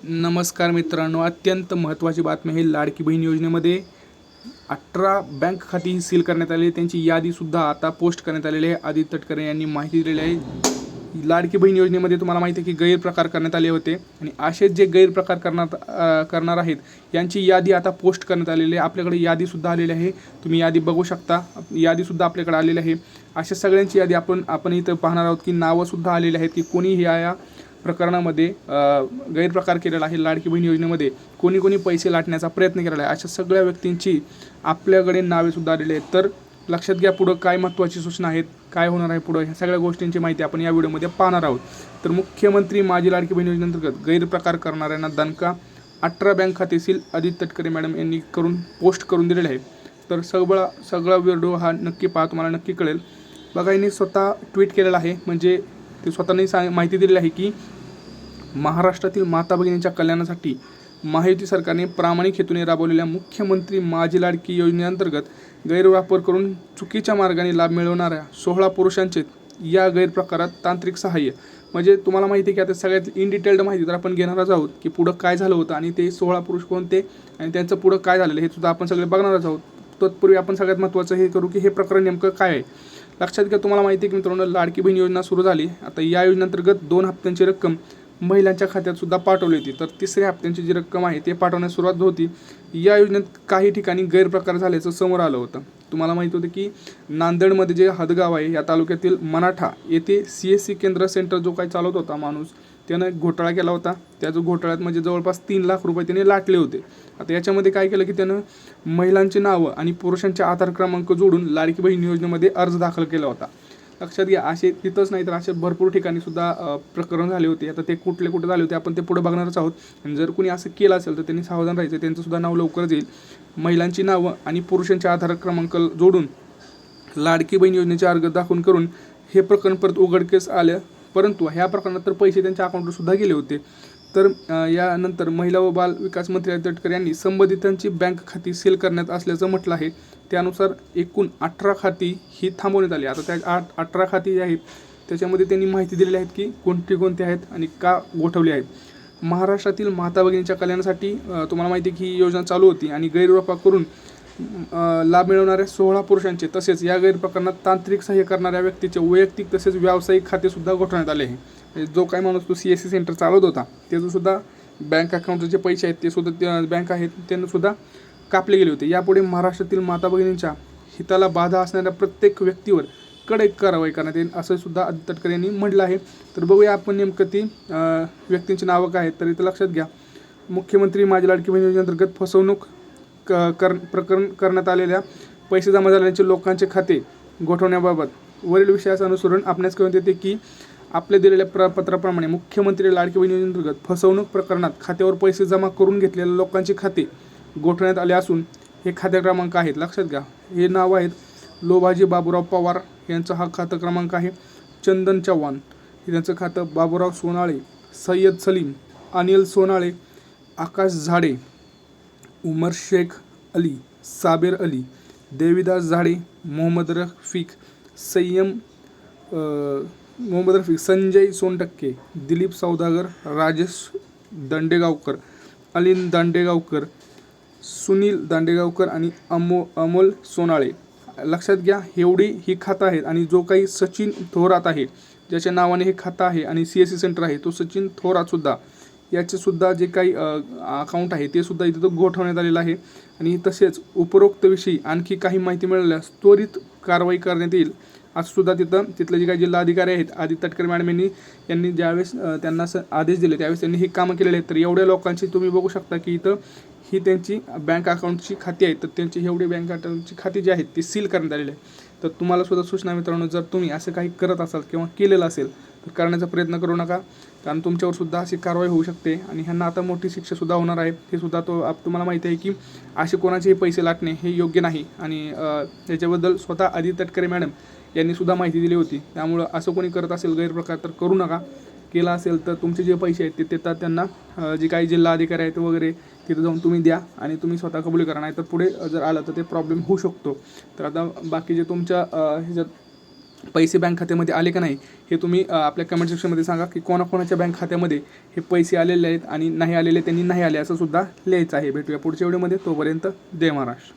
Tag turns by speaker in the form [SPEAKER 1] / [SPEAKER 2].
[SPEAKER 1] नमस्कार मित्रांनो अत्यंत महत्त्वाची बातमी आहे लाडकी बहीण योजनेमध्ये. अठरा बँक खाती सील करण्यात आली त्यांची यादीसुद्धा आता पोस्ट करण्यात आलेली आहे. आदित्य तटकरे यांनी माहिती दिलेली आहे. लाडकी बहीण योजनेमध्ये तुम्हाला माहिती आहे की गैरप्रकार करण्यात आले होते आणि असेच जे गैरप्रकार करणार करणार आहेत यांची यादी आता पोस्ट करण्यात आलेली आहे. आपल्याकडे यादीसुद्धा आलेली आहे. तुम्ही यादी बघू शकता. यादीसुद्धा आपल्याकडे आलेली आहे. अशा सगळ्यांची यादी आपण आपण इथं पाहणार आहोत की नावंसुद्धा आलेली आहेत की कोणी ह्या या प्रकरणामध्ये गैरप्रकार केलेला आहे लाडकी बहीण योजनेमध्ये. कोणी कोणी पैसे लाटण्याचा प्रयत्न केलेला आहे. अशा सगळ्या व्यक्तींची आपल्याकडे नावे सुद्धा आलेली आहेत. तर लक्षात घ्या पुढं काय महत्त्वाची सूचना आहेत काय होणार आहे पुढं ह्या सगळ्या गोष्टींची माहिती आपण या व्हिडिओमध्ये पाहणार आहोत. तर मुख्यमंत्री माझी लाडकी बहीण योजनेअंतर्गत गैरप्रकार करणाऱ्यांना दणका अठरा बँक खातेशील आदित्य तटकरे मॅडम यांनी करून पोस्ट करून दिलेले आहे. तर सगळा सगळा व्हिडिओ हा नक्की पाहा तुम्हाला नक्की कळेल. बघा यांनी स्वतः ट्विट केलेला आहे म्हणजे ते स्वतःने सांग माहिती दिलेली आहे की महाराष्ट्रातील माता भगिनींच्या कल्याणासाठी महायुती सरकारने प्रामाणिक हेतूने राबवलेल्या मुख्यमंत्री माझी लाडकी योजनेअंतर्गत गैरवापर करून चुकीच्या मार्गाने लाभ मिळवणाऱ्या सोहळा पुरुषांचे या गैरप्रकारात तांत्रिक सहाय्य. म्हणजे तुम्हाला माहिती आहे की आता सगळ्यात इन डिटेल्ड माहिती तर आपण घेणारच आहोत की पुढं काय झालं होतं आणि ते सोळा पुरुष कोणते आणि त्यांचं पुढं काय झालेलं हे सुद्धा आपण सगळे बघणारच आहोत. तत्पूर्वी आपण सगळ्यात महत्त्वाचं हे करू की हे प्रकरण नेमकं काय आहे. लक्षात घ्या तुम्हाला माहिती आहे की मित्रांनो लाडकी बहीण योजना सुरू झाली. आता या योजनेअंतर्गत दोन हप्त्यांची रक्कम महिलांच्या खात्यात सुद्धा पाठवली होती. तर तिसऱ्या हप्त्यांची जी रक्कम आहे ते पाठवण्यास सुरुवात होती. या योजनेत काही ठिकाणी गैरप्रकार झाल्याचं समोर आलं होतं. तुम्हाला माहिती होतं की नांदेडमध्ये जे हदगाव आहे या तालुक्यातील मराठा येथे सी एस सी केंद्र सेंटर जो काही चालवत होता माणूस त्यानं एक घोटाळा केला होता. त्या जो घोटाळ्यात म्हणजे जवळपास तीन लाख रुपये त्याने लाटले होते. आता याच्यामध्ये काय केलं की त्यानं महिलांची नावं आणि पुरुषांचे आधार क्रमांक जोडून लाडकी बहीण योजनेमध्ये अर्ज दाखल केला होता. लक्षात घ्या असे तिथंच नाही तर असे भरपूर ठिकाणी सुद्धा प्रकरण झाले होते. आता ते कुठले कुठे झाले होते आपण ते पुढे बघणारच आहोत. आणि जर कुणी असं केलं असेल तर त्यांनी सावधान राहायचं. त्यांचं सुद्धा नाव लवकरच येईल महिलांची नावं आणि पुरुषांचे आधार क्रमांक जोडून लाडकी बहीण योजनेचे अर्ज दाखवून करून हे प्रकरण परत उघडकीस आलं. परंतु ह्या प्रकरणात तर पैसे त्यांच्या अकाउंटवर सुद्धा गेले होते. तर यानंतर महिला व बाल विकास मंत्री आदित्य यांनी संबंधितांची बँक खाती सील करण्यात असल्याचं म्हटलं आहे. त्यानुसार एकूण अठरा खाती ही थांबवण्यात आली. आता त्या आठ अठरा खाती जी आहेत त्याच्यामध्ये त्यांनी माहिती दिलेली आहेत की कोणती कोणती आहेत आणि का गोठवली आहेत. महाराष्ट्रातील माता भगिनींच्या कल्याणासाठी तुम्हाला माहिती आहे की ही योजना चालू होती आणि गैरवापर करून लाभ मिळवणाऱ्या सोळा पुरुषांचे तसेच या गैरप्रकरणात तांत्रिक सहाय्य करणाऱ्या व्यक्तीचे वैयक्तिक तसेच व्यावसायिक खातेसुद्धा गोठवण्यात आले आहे. जो काही माणूस तो सी एस सी सेंटर चालवत होता त्याचंसुद्धा बँक अकाउंटचे जे पैसे आहेत ते सुद्धा त्या बँक आहेत त्यांनासुद्धा कापले गेले होते. यापुढे महाराष्ट्रातील माता भगिनींच्या हिताला बाधा असणाऱ्या प्रत्येक व्यक्तीवर कडक कारवाई करण्यात येईल असं सुद्धा आदित्य तटकरे यांनी म्हटलं आहे. तर बघूया आपण नेमकं ती व्यक्तींची नावं काय आहेत तर इथं लक्षात घ्या. मुख्यमंत्री माझी लाडकी बहिणी योजनेअंतर्गत फसवणूक क कर प्रकरण करण्यात आलेल्या पैसे जमा झाल्याचे लोकांचे खाते गोठवण्याबाबत वरील विषयाचं अनुसरण आपणास कळून येते की आपल्या दिलेल्या प्र पत्राप्रमाणे मुख्यमंत्री लाडकी बहीण योजनेअंतर्गत फसवणूक प्रकरणात खात्यावर पैसे जमा करून घेतलेल्या लोकांचे खाते गोठवण्यात आले असून हे खाते क्रमांक आहेत. लक्षात घ्या हे नाव आहेत लोभाजी बाबूराव पवार यांचा हा खातं क्रमांक आहे. चंदन चव्हाण हे त्यांचं खातं. बाबूराव सोनाळे सय्यद सलीम अनिल सोनाळे आकाश झाडे उमर शेख अली साबेर अली देविदास झाडे मोहम्मद रफिक संयम मोहम्मद रफिक संजय सोनटक्के दिलीप सौदागर राजेश दांडेगावकर अलिन दांडेगावकर सुनील दांडेगावकर आणि अमो अमोल सोनाळे. लक्षात घ्या एवढी ही खातं आहेत आणि जो काही सचिन थोरात आहे ज्याच्या नावाने हे खातं आहे आणि सी एस सी सेंटर आहे तो सचिन थोरातसुद्धा याचेसुद्धा जे काही अकाउंट आहे ते सुद्धा इथं गोठवण्यात आलेलं आहे. आणि तसेच उपरोक्तविषयी आणखी काही माहिती मिळाल्यास त्वरित कारवाई करण्यात येईल असं सुद्धा तिथं तिथले जे काही जिल्हाधिकारी आहेत आदित्य तटकरे मॅडम यांनी यांनी ज्यावेळेस त्यांना स आदेश दिले त्यावेळेस त्यांनी हे कामं केलेले आहेत. तर एवढ्या लोकांची तुम्ही बघू शकता की इथं ही त्यांची बँक अकाउंटची खाती आहेत. तर त्यांची एवढी बँक अकाउंटची खाती जी आहेत ती सील करण्यात आलेली आहे तर तुम्हाला सुद्धा सूचना मित्रांनो जर तुम्ही असं काही करत असाल किंवा केलेलं असेल तर करण्याचा प्रयत्न करू नका. कारण तुमच्यावर सुद्धा अशी कारवाई होऊ शकते आणि ह्यांना आता मोठी शिक्षा सुद्धा होणार आहे. हे सुद्धा तो आप तुम्हाला माहिती आहे की असे कोणाचेही पैसे लाटणे हे योग्य नाही. आणि याच्याबद्दल स्वतः आदित्य तटकरे मॅडम यांनी सुद्धा माहिती दिली होती. त्यामुळं असं कोणी करत असेल गैरप्रकार तर करू नका. केला असेल तर तुमचे जे पैसे आहेत ते देतात त्यांना. जे काही जिल्हा अधिकारी आहेत वगैरे तिथं जाऊन तुम्ही द्या आणि तुम्ही स्वतः कबुली करा. नाही तर पुढे जर आलं तर ते प्रॉब्लेम होऊ शकतो. तर आता बाकी जे तुमच्या ह्याच्यात पैसे बँक खात्यामध्ये आले का नाही हे तुम्ही आपल्या कमेंट सेक्शनमध्ये सांगा की कोणाकोणाच्या बँक खात्यामध्ये हे पैसे आलेले आहेत आणि नाही आलेले त्यांनी नाही आले असं सुद्धा लिहायचं आहे. भेटूया पुढच्या व्हिडिओमध्ये तोपर्यंत जय महाराष्ट्र.